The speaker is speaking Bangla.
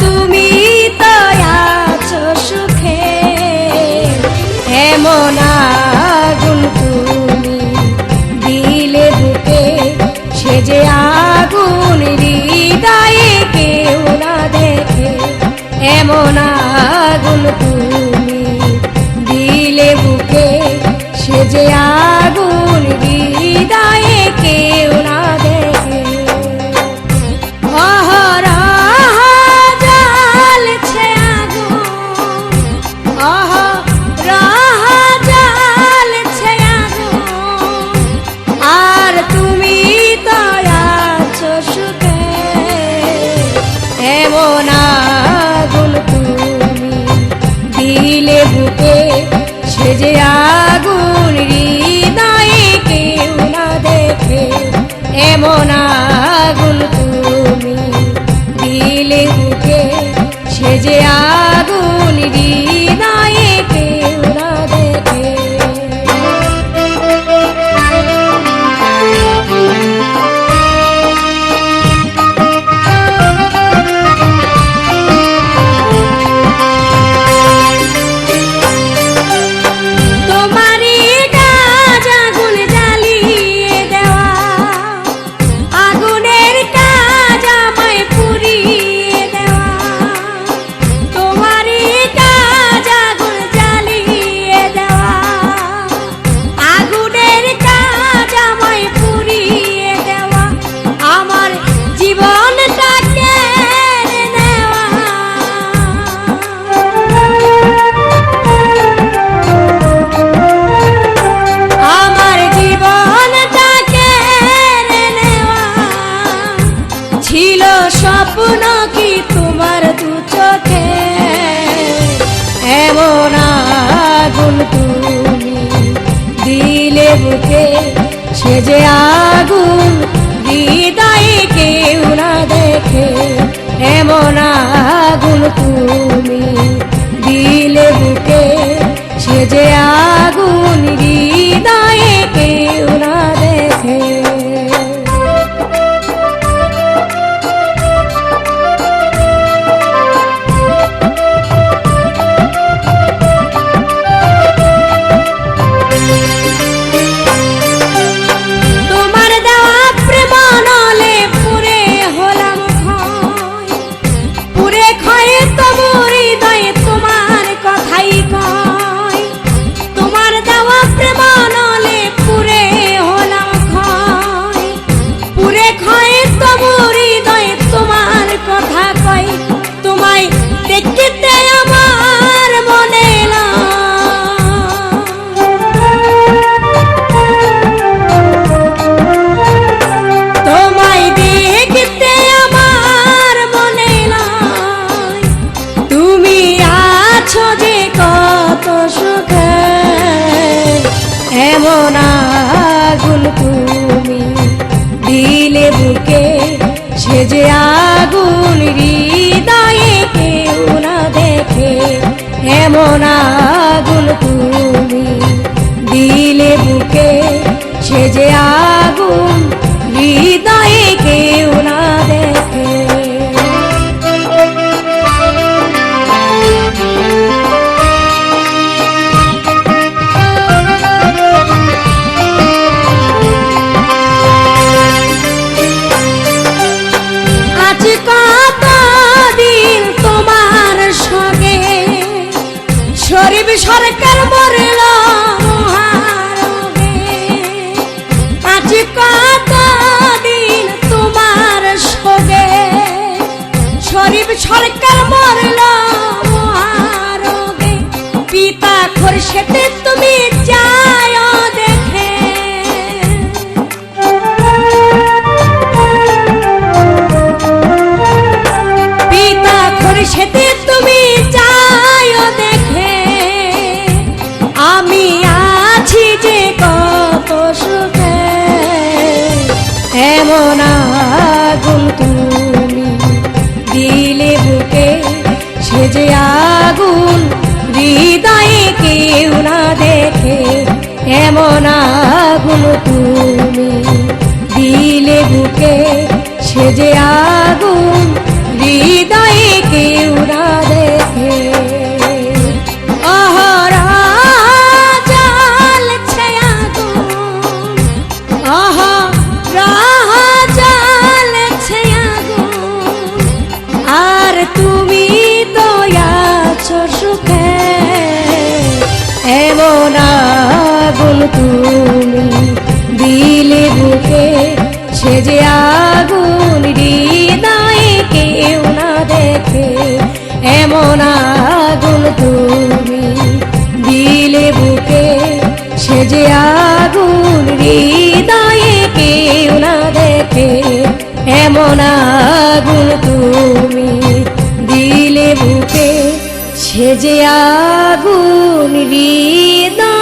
তুমি কে সে যে আগুন হৃদয়ে কেউ না দেখে। এমন আগুন তুমি দিলে বুকে। সে আগুন হৃদয়ে কেউ তুমি দিলে বুকে সে যে আগুন দিদাই কেউ না দেখে এমন আগুন তুমি persona সরকার মরল পিতা খোরশেতে তুমি চায় দিলে বুকে সেজে আগুন, হৃদয়ে কেউ না দেখে এমন আগুন তুমি। দিলে বুকে সেজে আগুন তুমি, দিলে বুকে সে যে আগুন, হৃদয়ে কেউ না দেখে। এমন আগুন তুমি, দিলে বুকে সে যে আগুন, হৃদয়ে কেউ না দেখে। এমন আগুন তুমি, দিলে বুকে সে যে আগুন, হৃদয়